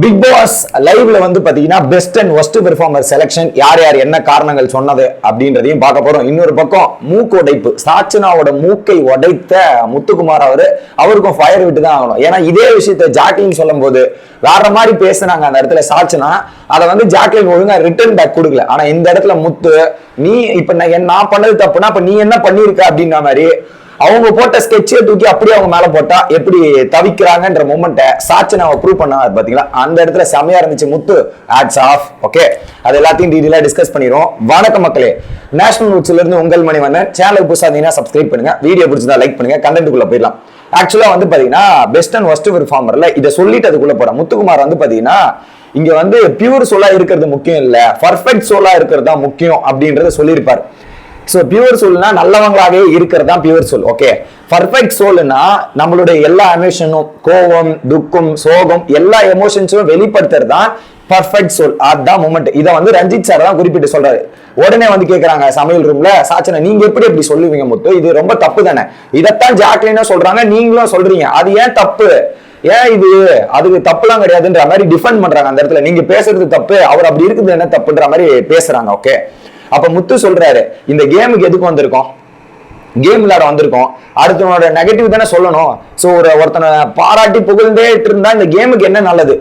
Big pass லைவ்ல வந்து பாத்தீங்கன்னா best and worst performer selection யார் யார் என்ன காரணங்கள் சொன்னது அப்படின்றதையும் பார்க்க போறோம். இன்னொரு பக்கம் மூக்கு உடைப்பு சாச்சனாவோட மூக்கை உடைத்த முத்துக்குமார் அவரு அவருக்கும் ஃபயர் விட்டு தான் ஆகணும். ஏன்னா இதே விஷயத்த ஜாக்லின் சொல்லும் போது வேற மாதிரி பேசுனாங்க அந்த இடத்துல சாச்சனா அதை வந்து ஜாக்லின் ஒழுங்கா ரிட்டர்ன் பேக் கொடுக்கல. ஆனா இந்த இடத்துல முத்து நீ இப்ப நான் என்ன- நான் பண்ணது தப்புனா அப்ப நீ என்ன பண்ணிருக்க அப்படின்ற மாதிரி அவங்க போட்ட ஸ்கெட்சே தூக்கி அப்படியே அவங்க மேல போட்டா எப்படி தவிக்கிறாங்கன்ற மூமெண்ட்டை அவன் ப்ரூவ் பண்ணாரு பாத்தீங்களா? அந்த இடத்துல செமையா இருந்துச்சு. முத்து ஆட்ஸ் ஆஃப் ஓகே அது எல்லாத்தையும் டீடெயிலா டிஸ்கஸ் பண்ணிடுவோம். வணக்கம் மக்களே. நேஷனல் நியூஸ்ல இருந்து உங்கள் மணி வந்தேன் சேனலுக்கு புதுசா இருந்தீங்கன்னா சப்ஸ்கிரைப் பண்ணுங்க. வீடியோ பிடிச்சதா லைக் பண்ணுங்க. கண்டென்ட்டுக்குள்ள போயிடலாம். ஆக்சுவலா வந்து பாத்தீங்கன்னா பெஸ்ட் அண்ட் ஒஸ்ட் பெர்ஃபார்மர்ல இதை சொல்லிட்டு அதுக்குள்ள போறேன். முத்துக்குமார் வந்து பாத்தீங்கன்னா இங்க வந்து பியூர் சோலா இருக்கிறது முக்கியம் இல்ல. பர்ஃபெக்ட் சோலா இருக்கிறது தான் முக்கியம் அப்படின்றத சொல்லியிருப்பாரு. ஸோ பியூர் சோல்னா நல்லவங்களாகவே இருக்கிறது தான் பியூர் சோல் ஓகே பர்ஃபெக்ட் சோல்னா நம்மளுடைய எல்லா எமோஷனும் கோபம் துக்கம் சோகம் எல்லா எமோஷன்ஸும் வெளிப்படுத்துறது தான் பர்ஃபெக்ட் சோல். அதுதான் மூமெண்ட் இதை வந்து ரஞ்சித் சார் தான் குறிப்பிட்டு சொல்றாரு. உடனே வந்து கேட்கறாங்க சமையல் ரூம்ல சாச்சனை நீங்க எப்படி எப்படி சொல்லுவீங்க முத்து? இது ரொம்ப தப்பு தானே? இதைத்தான் ஜாக்லினா சொல்றாங்க நீங்களும் சொல்றீங்க. அது ஏன் தப்பு? ஏன் இது? அதுக்கு தப்புலாம் கிடையாதுன்ற மாதிரி டிஃபெண்ட் பண்றாங்க அந்த இடத்துல. நீங்க பேசுறது தப்பு அவர் அப்படி இருக்குது என்ன தப்புன்ற மாதிரி பேசுறாங்க ஓகே அப்ப முத்து சொல்றாரு இந்த கேமுக்கு எதுக்கு வந்திருக்கோம்? கேம் விளையாட வந்திருக்கோம். அடுத்தவனோட நெகட்டிவ் தானே சொல்லணும். ஸோ ஒரு ஒருத்தனை பாராட்டி புகழ்ந்தே இருந்தா இந்த கேமுக்கு என்ன நல்லது?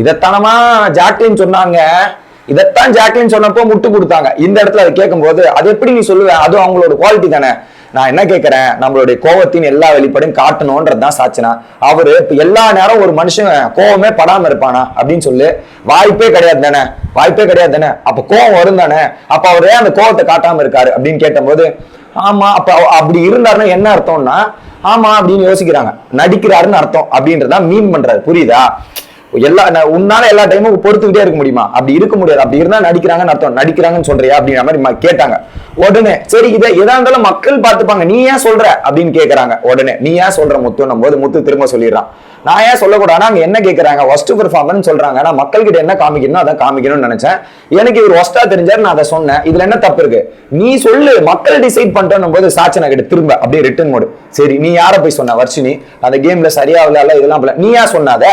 இதைத்தானமா ஜாக்லின் சொன்னாங்க. இதைத்தான் ஜாக்லின் சொன்னப்போ முட்டு கொடுத்தாங்க. இந்த இடத்துல அதை கேட்கும்போது அது எப்படி நீ சொல்லுவ? அதுவும் அவங்களோட குவாலிட்டி தானே. நான் என்ன கேட்கிறேன் நம்மளுடைய கோபத்தின் எல்லா வெளிப்படையும் காட்டணும்ன்றது தான் சாட்சினா. அவரு இப்போ எல்லா நேரம் ஒரு மனுஷன் கோவமே படாம இருப்பானா? அப்படின்னு சொல்லி வாய்ப்பே கிடையாது தானே? வாய்ப்பே கிடையாது தானே? அப்ப கோவம் வரும் தானே? அப்ப அவர் ஏன் அந்த கோவத்தை காட்டாம இருக்காரு அப்படின்னு கேட்டபோது ஆமா அப்ப அப்படி இருந்தாருன்னா என்ன அர்த்தம்னா ஆமா அப்படின்னு யோசிக்கிறாங்க. நடிக்கிறாருன்னு அர்த்தம் அப்படின்றதான் மீன் பண்றாரு. புரியுதா? எல்லா நான் உன்னால எல்லா டைமும் பொறுத்துக்கிட்டே இருக்க முடியுமா? அப்படி இருக்க முடியாது. அப்படி இருந்தா நடிக்கிறாங்கன்னு அர்த்தம். நடிக்கிறாங்கன்னு சொல்றியா? அப்படின்ற மாதிரி கேட்டாங்க. உடனே சரி இதை எதா இருந்தாலும் மக்கள் பார்த்துப்பாங்க. நீ ஏன் சொல்ற? அப்படின்னு கேட்கறாங்க உடனே நீ ஏன் சொல்ற முத்துன்னும் போது முத்து திரும்ப சொல்லிடுறான். நான் ஏன் சொல்லக்கூடாதுன்னா அங்க என்ன கேட்கறாங்க ஒஸ்ட் பெர்ஃபார்மன்ஸ் சொல்றாங்க. நான் மக்கள் கிட்ட என்ன காமிக்கணும் அதை காமிக்கணும்னு நினைச்சேன். எனக்கு இவர் ஒஸ்டா தெரிஞ்சாரு நான் அதை சொன்னேன். இதுல என்ன தப்பு இருக்கு? நீ சொல்லு மக்கள் டிசைட் பண்ணிட்டோம் போது சாச்சனை கிட்ட திரும்ப அப்படியே ரிட்டர்ன் மோடு சரி நீ யார போய் சொன்ன வர்ஷினி? அந்த கேம்ல சரியா இல்ல இதெல்லாம் நீ ஏன் சொன்னாத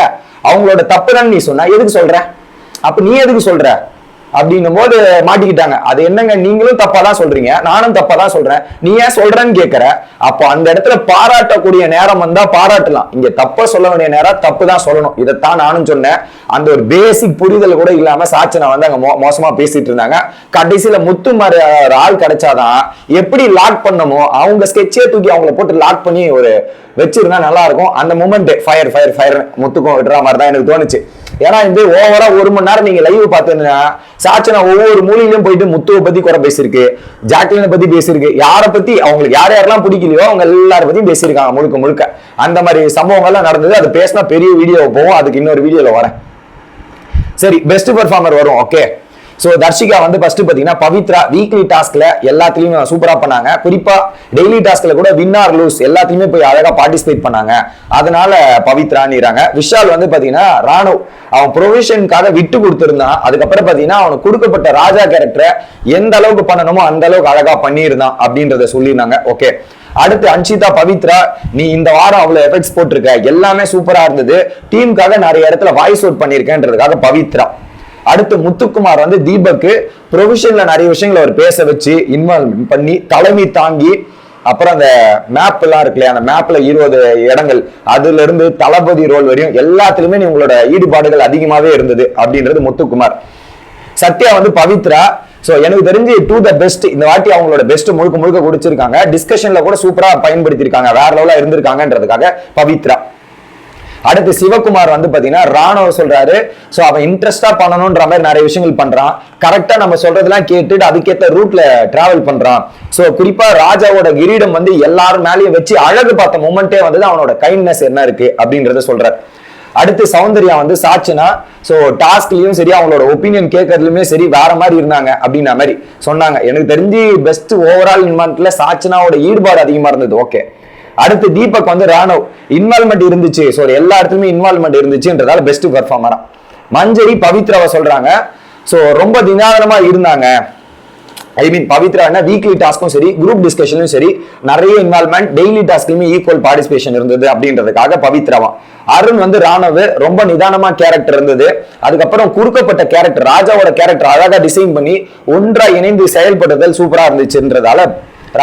அவங்களோட தப்பு நீ சொன்ன. எதுக்கு சொல்ற? அப்ப நீ எதுக்கு சொல்ற? அப்படின்னும் போது மாட்டிக்கிட்டாங்க. அது என்னங்க? நீங்களும் தப்பா தான் சொல்றீங்க. நானும் தப்பா தான் சொல்றேன். நீ ஏன் சொல்றேன்னு கேக்குற அப்போ அந்த இடத்துல பாராட்டக்கூடிய நேரம் வந்தா பாராட்டலாம். இங்க தப்ப சொல்ல வேண்டிய நேரம் தப்பு தான் சொல்லணும். இதைத்தான் நானும் சொன்னேன். அந்த ஒரு பேசிக் புரிதல் கூட இல்லாம சாச்சனை வந்து அங்க மோ- மோசமா பேசிட்டு இருந்தாங்க. கடைசியில முத்து மாதிரி ஒரு ஆள் கிடைச்சாதான் எப்படி லாக் பண்ணமோ அவங்க ஸ்கெட்சே தூக்கி அவங்கள போட்டு லாக் பண்ணி ஒரு வச்சிருந்தா நல்லா இருக்கும். அந்த மூமெண்ட் ஃபயர் ஃபயர் ஃபயர் முத்துக்கும் விடுற மாதிரி தான் எனக்கு தோணுச்சு. ஏன்னா இந்த ஓவரா ஒரு மணி நேரம் நீங்க லைவ் பார்த்தீங்கன்னா சாச்சனா ஒவ்வொரு மூலையிலும் போயிட்டு முத்துவை பத்தி குறை பேசியிருக்கு. ஜாக்லினை பத்தி பேசியிருக்கு. யாரை பத்தி அவங்களுக்கு யார் யாரெல்லாம் பிடிக்கலையோ அவங்க எல்லார பத்தியும் பேசியிருக்காங்க முழுக்க முழுக்க. அந்த மாதிரி சம்பவங்கள்லாம் நடந்தது. அது பேசினா பெரிய வீடியோ போவோம் அதுக்கு இன்னொரு வீடியோல வரேன். சரி பெஸ்ட் பெர்ஃபார்மர் வரும். ஓகே ஸோ தர்ஷிகா வந்து ஃபர்ஸ்ட் பார்த்தீங்கன்னா பவித்ரா வீக்லி டாஸ்க்ல எல்லாத்துலயும் சூப்பராக பண்ணாங்க. குறிப்பாக டெய்லி டாஸ்க்ல கூட வின் ஆர் லூஸ் எல்லாத்துலேயுமே போய் அழகாக பார்ட்டிசிபேட் பண்ணாங்க. அதனால பவித்ரான்னுறாங்க விஷால் வந்து பார்த்தீங்கன்னா ராணுவ அவன் ப்ரொவிஷனுக்காக விட்டு கொடுத்துருந்தான். அதுக்கப்புறம் பார்த்தீங்கன்னா அவனுக்கு கொடுக்கப்பட்ட ராஜா கேரக்டரை எந்த அளவுக்கு பண்ணணுமோ அந்த அளவுக்கு அழகாக பண்ணியிருந்தான் அப்படின்றத சொல்லியிருந்தாங்க. ஓகே அடுத்து அன்ஷிதா பவித்ரா நீ இந்த வாரம் அவ்வளவு எஃபெக்ட்ஸ் போட்டிருக்க. எல்லாமே சூப்பரா இருந்தது. டீமுக்காக நிறைய இடத்துல வாய்ஸ் அவுட் பண்ணியிருக்கேன்றதுக்காக பவித்ரா. அடுத்து முத்துக்குமார் வந்து தீபக்கு ப்ரொவிஷன்ல நிறைய விஷயங்களை அவர் பேச வச்சு இன்வால்வ் பண்ணி தலைமை தாங்கி அப்புறம் அந்த மேப் எல்லாம் இருக்கு இல்லையா அந்த மேப்ல இருபது இடங்கள். அதுல இருந்து தளபதி ரோல் வரையும் எல்லாத்துலயுமே நீ உங்களோட ஈடுபாடுகள் அதிகமாவே இருந்தது அப்படின்றது முத்துக்குமார். சத்யா வந்து பவித்ரா. ஸோ எனக்கு தெரிஞ்சு டூ த பெஸ்ட் இந்த வாட்டி அவங்களோட பெஸ்ட் முழுக்க முழுக்க குடிச்சிருக்காங்க. டிஸ்கஷன்ல கூட சூப்பரா பயன்படுத்தியிருக்காங்க. வேற லெவலா இருந்திருக்காங்கன்றதுக்காக பவித்ரா. அடுத்து சிவகுமார் வந்து பாத்தீங்கன்னா ராணுவ சொல்றாரு. சோ அவன் இன்ட்ரெஸ்டா பண்ணணும்ன்ற மாதிரி நிறைய விஷயங்கள் பண்றான். கரெக்டா நம்ம சொல்றதெல்லாம் கேட்டுட்டு அதுக்கேத்த ரூட்ல டிராவல் பண்றான். சோ குறிப்பா ராஜாவோட கிரீடம் வந்து எல்லாரும் மேலயும் வச்சு அழகு பார்த்த மூமெண்டே வந்து அவனோட கைண்ட்னஸ் என்ன இருக்கு அப்படின்றத சொல்றாரு. அடுத்து சௌந்தர்யா வந்து சாட்சினா சோ டாஸ்க்லயும் சரி அவங்களோட ஒப்பீனியன் கேட்கறதுலயுமே சரி வேற மாதிரி இருந்தாங்க அப்படின்ற மாதிரி சொன்னாங்க. எனக்கு தெரிஞ்சு பெஸ்ட் ஓவரால் மந்த்ல சாட்சினாவோட ஈடுபாடு அதிகமா இருந்தது. ஓகே அடுத்து தீபக் வந்து ராணுவ. இன்வால்மெண்ட் இருந்துச்சு. ஸோ எல்லா இடத்துலயுமே இன்வால்மெண்ட் இருந்துச்சுன்றதால பெஸ்ட் பெர்ஃபார்மரா மஞ்சரி பவித்ராவை சொல்றாங்க. ஸோ ரொம்ப தினாதனமா இருந்தாங்க. ஐ மீன் பவித்ரா என்ன வீக்லி டாஸ்க்கும் சரி குரூப் டிஸ்கஷனும் சரி நிறைய இன்வால்மெண்ட் டெய்லி டாஸ்க்லயுமே ஈக்குவல் பார்ட்டிசிபேஷன் இருந்தது அப்படின்றதுக்காக பவித்ராவா. அருண் வந்து ராணவ் ரொம்ப நிதானமா கேரக்டர் இருந்தது. அதுக்கப்புறம் குறுக்கப்பட்ட கேரக்டர் ராஜாவோட கேரக்டர் அழகா டிசைன் பண்ணி ஒன்றா இணைந்து செயல்படுதல் சூப்பரா இருந்துச்சுன்றதால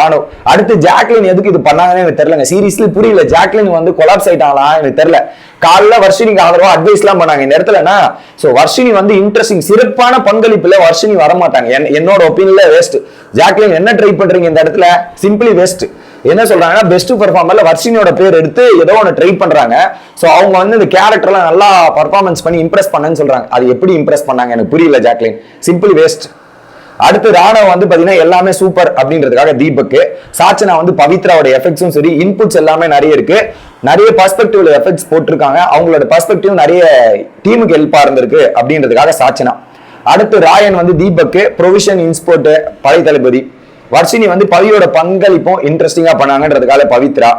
ராணு அடுத்து ஜாக்லின் எதுக்கு இது பண்ணாங்கன்னு எனக்கு தெரியலங்க. சீரியஸ்லி புரியல. ஜாக்லின் வந்து கொலாப்ஸ் ஆயிட்டாங்களா எனக்கு தெரியல. காலைல வர்ஷினிக்கு ஆதரவா அட்வைஸ் எல்லாம் பண்ணாங்க. இந்த இடத்துலனா சோ வர்ஷினி வந்து இன்ட்ரெஸ்டிங் சிறப்பான பங்களிப்புல வர்ஷினி வர மாட்டாங்க என்னோட ஒப்பீனியன்ல வேஸ்ட் ஜாக்லின் என்ன ட்ரை பண்றீங்க இந்த இடத்துல? சிம்பிளி வேஸ்ட் என்ன சொல்றாங்கன்னா பெஸ்ட் பெர்ஃபார்மர்ல வர்ஷினியோட பேர் எடுத்து ஏதோ ஒன்று ட்ரை பண்றாங்க. ஸோ அவங்க வந்து இந்த கேரக்டர்லாம் நல்லா பர்ஃபார்மன்ஸ் பண்ணி இம்ப்ரெஸ் பண்ணேன்னு சொல்றாங்க. அது எப்படி இம்ப்ரெஸ் பண்ணாங்க எனக்கு புரியல ஜாக்லின். சிம்பிள் வேஸ்ட் அடுத்து ராணுவம் வந்து பாத்தீங்கன்னா எல்லாமே சூப்பர் அப்படின்றதுக்காக தீபக் சாச்சனா வந்து பவித்ராவோட எஃபெக்ட்ஸும் சரி இன்புட்ஸ் எல்லாமே நிறைய இருக்கு. நிறைய பர்ஸ்பெக்டிவ்ல எஃபெக்ட்ஸ் போட்டிருக்காங்க. அவங்களோட பர்ஸ்பெக்டிவ் நிறைய டீமுக்கு ஹெல்ப்பா இருந்திருக்கு அப்படின்றதுக்காக சாச்சனா. அடுத்து ராயன் வந்து தீபக் ப்ரொவிஷன் இன்ஸ்போர்ட் படை தளபதி வர்ஷினி வந்து பவியோட பங்களிப்பும் இன்ட்ரெஸ்டிங்கா பண்ணாங்கன்றதுக்காக பவித்ரா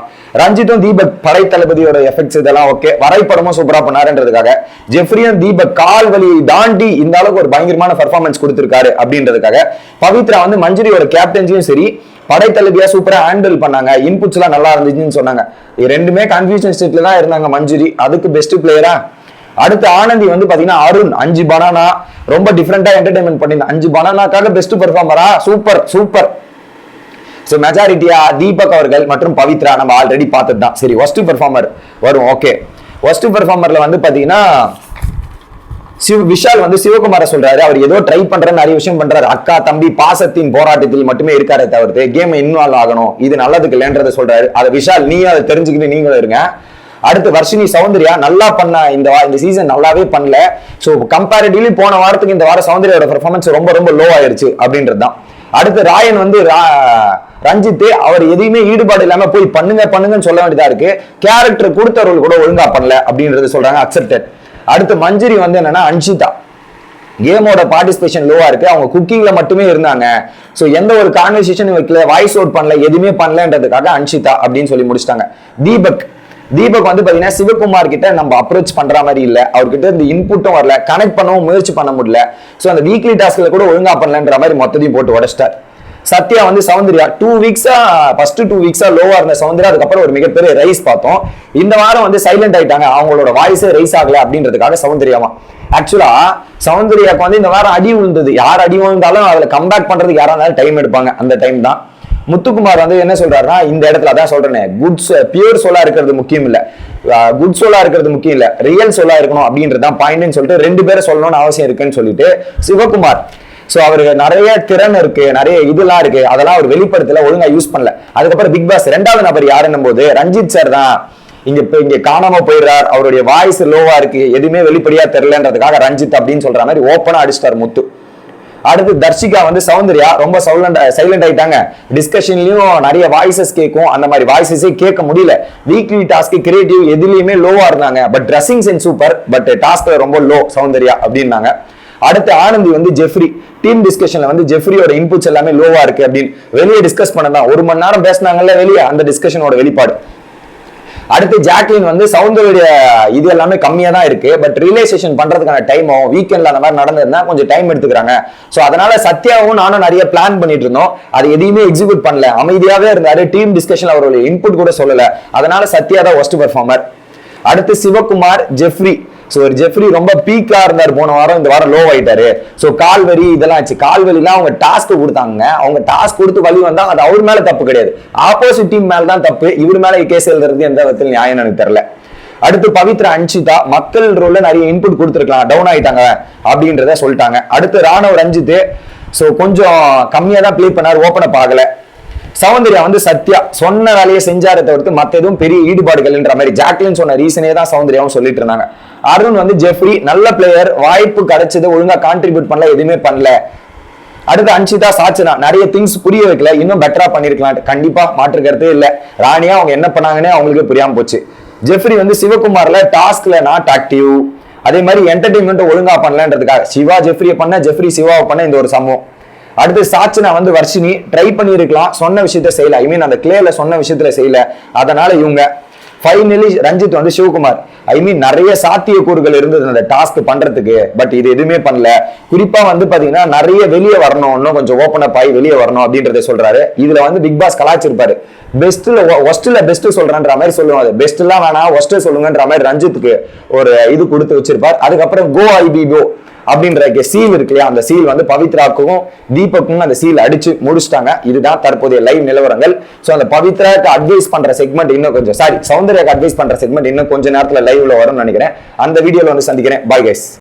ரஞ்சித்தும் தீபக் படை தளபதியோட எஃபெக்ட்ஸ் இதெல்லாம் ஓகே வரைபடமும் சூப்பரா பண்ணாருன்றதுக்காக. ஜெஃப்ரியும் தீபக் கால் வலியை தாண்டி இந்த அளவுக்கு ஒரு பயங்கரமான பர்ஃபார்மன்ஸ் கொடுத்திருக்காரு அப்படின்றதுக்காக. பவித்ரா வந்து மஞ்சரியோட கேப்டன்சியும் சரி படை தளபதியா சூப்பரா ஹேண்டில் பண்ணாங்க. இன்புட்ஸ் எல்லாம் நல்லா இருந்துச்சுன்னு சொன்னாங்க. ரெண்டுமே கன்ஃபியூஷன் ஸ்டேட்ல தான் இருந்தாங்க மஞ்சுரி. அதுக்கு பெஸ்ட் பிளேயரா அடுத்து ஆனந்தி வந்து பாத்தீங்கன்னா அருண் அஞ்சு பனானா ரொம்ப டிஃப்ரெண்டா என்டர்டைன்மெண்ட் பண்ணிருந்தேன் அஞ்சு பனானாக்காக பெஸ்ட் பெர்ஃபார்மரா சூப்பர் சூப்பர் ஸோ மெஜாரிட்டியா தீபக் அவர்கள் மற்றும் பவித்ரா நம்ம ஆல்ரெடி பார்த்தது தான் சரி ஒஸ்ட் பெர்ஃபார்மர் வரும் ஓகே ஒஸ்ட் பெர்ஃபார்மர்ல வந்து பாத்தீங்கன்னா சிவ விஷால் வந்து சிவகுமார சொல்றாரு. அவர் ஏதோ ட்ரை பண்றேன்னு நிறைய விஷயம் பண்றாரு. அக்கா தம்பி பாசத்தின் போராட்டத்தில் மட்டுமே இருக்காரே தவிர்த்து கேம் இன்வால்வ் ஆகணும். இது நல்லதுக்கு இல்லைன்றத சொல்றாரு. அதை விஷால் நீயும் அதை தெரிஞ்சுக்கிட்டு நீங்களும் இருங்க. அடுத்து வர்ஷினி சௌந்தர்யா நல்லா பண்ண இந்த இந்த சீசன் நல்லாவே பண்ணல. ஸோ கம்பேரிட்டிவ்லி போன வாரத்துக்கு இந்த வாரம் சௌந்தர்யோட பெர்ஃபார்மன்ஸ் ரொம்ப ரொம்ப லோ ஆயிருச்சு அப்படின்றது தான் அடுத்து ராயன் வந்து ரா- ரஞ்சித் அவர் எதையுமே ஈடுபாடு இல்லாம போய் பண்ணுங்க பண்ணுங்கன்னு சொல்ல வேண்டியதா இருக்கு. கேரக்டர் கொடுத்த ரோல் கூட ஒழுங்கா பண்ணல அப்படின்றது சொல்றாங்க அக்செப்டட் அடுத்து மஞ்சரி வந்து என்னன்னா அன்ஷிதா. கேமோட பார்ட்டிசிபேஷன் லோவா இருக்கு. அவங்க குக்கிங்ல மட்டுமே இருந்தாங்க. ஸோ எந்த ஒரு கான்வர்சேஷன் வைக்கல வாய்ஸ் அவுட் பண்ணல எதுவுமே பண்ணலன்றதுக்காக அன்ஷிதா அப்படின்னு சொல்லி முடிச்சிட்டாங்க. தீபக் தீபக் வந்து பாத்தீங்கன்னா சிவகுமார் கிட்ட நம்ம அப்ரோச் பண்ற மாதிரி இல்ல. அவர்கிட்ட இந்த இன்புட்டும் வரல கனெக்ட் பண்ணவும் முயற்சி பண்ண முடியல. சோ அந்த வீக்லி டாஸ்க்ல கூட ஒழுங்கா பண்ணலன்ற மாதிரி மொத்தத்தையும் போட்டு உடச்சிட்டார். சத்யா வந்து சௌந்தர்யா டூ வீக்ஸா ஃபர்ஸ்ட் டூ வீக்ஸா லோவா இருந்த சௌந்தர்யா அதுக்கப்புறம் ஒரு மிகப்பெரிய ரைஸ் பார்த்தோம். இந்த வாரம் வந்து சைலண்ட் ஆயிட்டாங்க. அவங்களோட வாய்ஸே ரைஸ் ஆகல அப்படின்றதுக்காக சௌந்தர்யாமா ஆக்சுவலா சௌந்தர்யாக்கு வந்து இந்த வாரம் அடி விழுந்தது. யார் அடி விழுந்தாலும் அதுல கம்பேக் பண்றதுக்கு யாரா இருந்தாலும் டைம் எடுப்பாங்க. அந்த டைம் தான். முத்துக்குமார் வந்து என்ன சொல்றாருன்னா இந்த இடத்துல அதான் சொல்றேனே குட்ஸ் பியூர் சோலா இருக்கிறது முக்கியம் இல்ல. குட் சோலா இருக்கிறது முக்கியம் இல்ல. ரியல் சோலா இருக்கணும் அப்படின்றதான் பாயிண்ட்னு சொல்லிட்டு ரெண்டு பேரை சொல்லணும்னு அவசியம் இருக்குன்னு சொல்லிட்டு சிவகுமார். ஸோ அவருக்கு நிறைய திறன் இருக்கு நிறைய இதெல்லாம் இருக்கு. அதெல்லாம் அவர் வெளிப்படுத்தல ஒழுங்கா யூஸ் பண்ணல. அதுக்கப்புறம் பிக் பாஸ் ரெண்டாவது நபர் யாருன்னும் போது ரஞ்சித் சார் தான். இங்க இப்போ இங்க காணாம போயிடுறார். அவருடைய வாய்ஸ் லோவா இருக்கு. எதுவுமே வெளிப்படையா தெரியலன்றதுக்காக ரஞ்சித் அப்படின்னு சொல்ற மாதிரி ஓப்பனா அடிச்சிட்டார் முத்து. அடுத்து தர்ஷிகா வந்து சௌந்தர்யா ரொம்ப சைலண்ட் சைலண்ட் ஆயிட்டாங்க. டிஸ்கஷன்லயும் நிறைய வாய்ஸஸ் கேட்கும் அந்த மாதிரி வாய்ஸஸே கேட்க முடியல. வீக்லி டாஸ்க் கிரியேட்டிவ் எதுலயுமே லோவா இருந்தாங்க. But dressing sense super but டாஸ்க்ல ரொம்ப லோ சௌந்தர்யா அப்படின்னாங்க. அடுத்து ஆனந்தி வந்து ஜெஃப்ரி. டீம் டிஸ்கஷன்ல வந்து ஜெஃப்ரியோட இன்புட்ஸ் எல்லாமே லோவா இருக்கு அப்படின்னு வெளியே டிஸ்கஸ் பண்ணதான். ஒரு மணி நேரம் பேசினாங்கல்ல வெளியே அந்த டிஸ்கஷனோட வெளிப்பாடு. அடுத்து ஜாக்லின் வந்து சவுந்தருடைய இது எல்லாமே கம்மியா தான் இருக்கு. பட் ரியலைசேஷன் பண்றதுக்கான டைமும் வீக்கெண்ட்ல அந்த மாதிரி நடந்ததுன்னா கொஞ்சம் டைம் எடுத்துக்கிறாங்க. ஸோ அதனால சத்யாவும் நானும் நிறைய பிளான் பண்ணிட்டு இருந்தோம். அது எதையுமே எக்ஸிக்யூட் பண்ணல. அமைதியாவே இருந்தாரு. டீம் டிஸ்கஷன் அவருடைய இன்புட் கூட சொல்லல. அதனால சத்யா தான் ஒஸ்ட் பெர்ஃபார்மர் அடுத்து சிவகுமார் ஜெஃப்ரி ஸோ ஒரு ஜெஃப்ரி ரொம்ப பீக்கா இருந்தார் போன வாரம் இந்த வாரம் லோ ஆயிட்டாரு. ஸோ கால்வரி இதெல்லாம் ஆச்சு. கால்வலிலாம் அவங்க டாஸ்க் கொடுத்தாங்க. அவங்க டாஸ்க் கொடுத்து வழி வந்தாங்க. அது அவர் மேல தப்பு கிடையாது. ஆப்போசிட் டீம் மேல தான் தப்பு. இவர் மேல கேஸ் எழுதுறது எந்த விதத்தில் நியாயம் எனக்கு தெரியல. அடுத்து பவித்ரா அன்ஷிதா மக்கள் ரோல்ல நிறைய இன்புட் கொடுத்துருக்கலாம். டவுன் ஆயிட்டாங்க அப்படின்றத சொல்லிட்டாங்க. அடுத்து ராணுவ ரஞ்சித். சோ கொஞ்சம் கம்மியா தான் ப்ளே பண்ணார் ஓப்பன் ஆகல. சௌந்தர்யா வந்து சத்யா சொன்ன வேலையை செஞ்சாரே தவிர்த்து மற்ற எதுவும் பெரிய ஈடுபாடுகள்ன்ற மாதிரி ஜாக்லின் சொன்ன ரீசனே தான் சௌந்தர்யாவும் சொல்லிட்டு இருந்தாங்க. அருண் வந்து ஜெஃப்ரி நல்ல பிளேயர் வாய்ப்பு கிடைச்சது ஒழுங்கா கான்ட்ரிபியூட் பண்ணல எதுவுமே பண்ணல. அடுத்து அன்ஷிதா சாச்சனா நிறைய திங்ஸ் புரிய வைக்கல இன்னும் பெட்டரா பண்ணிருக்கலாம் கண்டிப்பா மாற்று கருத்தே இல்ல. ராணியா அவங்க என்ன பண்ணாங்கன்னே அவங்களுக்கு புரியாம போச்சு. ஜெஃப்ரி வந்து சிவகுமார்ல டாஸ்க்ல நாட் ஆக்டிவ் அதே மாதிரி என்டர்டைன்மெண்ட் ஒழுங்கா பண்ணலன்றதுக்காக. சிவா ஜெஃப்ரியை பண்ண ஜெஃப்ரி சிவாவை பண்ண இந்த ஒரு சம்பவம். அடுத்து சாச்சனா வந்து வர்ஷினி ட்ரை பண்ணியிருக்கலாம். சொன்ன விஷயத்த செய்யல. ஐ மீன் அந்த கிளேல சொன்ன விஷயத்துல செய்யல. அதனால இவங்க ஃபைனலி ரஞ்சித் வந்து சிவகுமார். ஐ மீன் நிறைய சாத்தியக்கூறுகள் இருந்தது அந்த டாஸ்க் பண்றதுக்கு. பட் இது எதுவுமே பண்ணல. குறிப்பா வந்து பாத்தீங்கன்னா நிறைய வெளியே வரணும். இன்னும் கொஞ்சம் ஓப்பன் அப் ஆகி வெளியே வரணும் அப்படின்றத சொல்றாரு. இதுல வந்து பிக் பாஸ் கலாச்சிருப்பாரு பெஸ்ட்ல ஒஸ்ட்ல பெஸ்ட் சொல்றன்ற மாதிரி சொல்லுவாங்க. பெஸ்ட் எல்லாம் வேணாம் ஒஸ்ட் சொல்லுங்கன்ற மாதிரி ரஞ்சித்துக்கு ஒரு இது கொடுத்து வச்சிருப்பார். அதுக்கப்புறம் கோ ஐபி கோ அப்படின்ற சீல் இருக்கு இல்லையா? அந்த சீல் வந்து பவித்ராவுக்கும் தீபக்கும் அந்த சீல் அடிச்சு முடிச்சிட்டாங்க. இதுதான் தற்போதைய லைவ் நிலவரங்கள். சோ அந்த பவித்ராக்கு அட்வைஸ் பண்ற செக்மெண்ட் இன்னும் கொஞ்சம் சாரி சௌந்தர்யாக்கு அட்வைஸ் பண்ற செக்மெண்ட் இன்னும் கொஞ்ச நேரத்துல லைவ்ல வரும்னு நினைக்கிறேன். அந்த வீடியோவில் வந்து சந்திக்கிறேன். Bye guys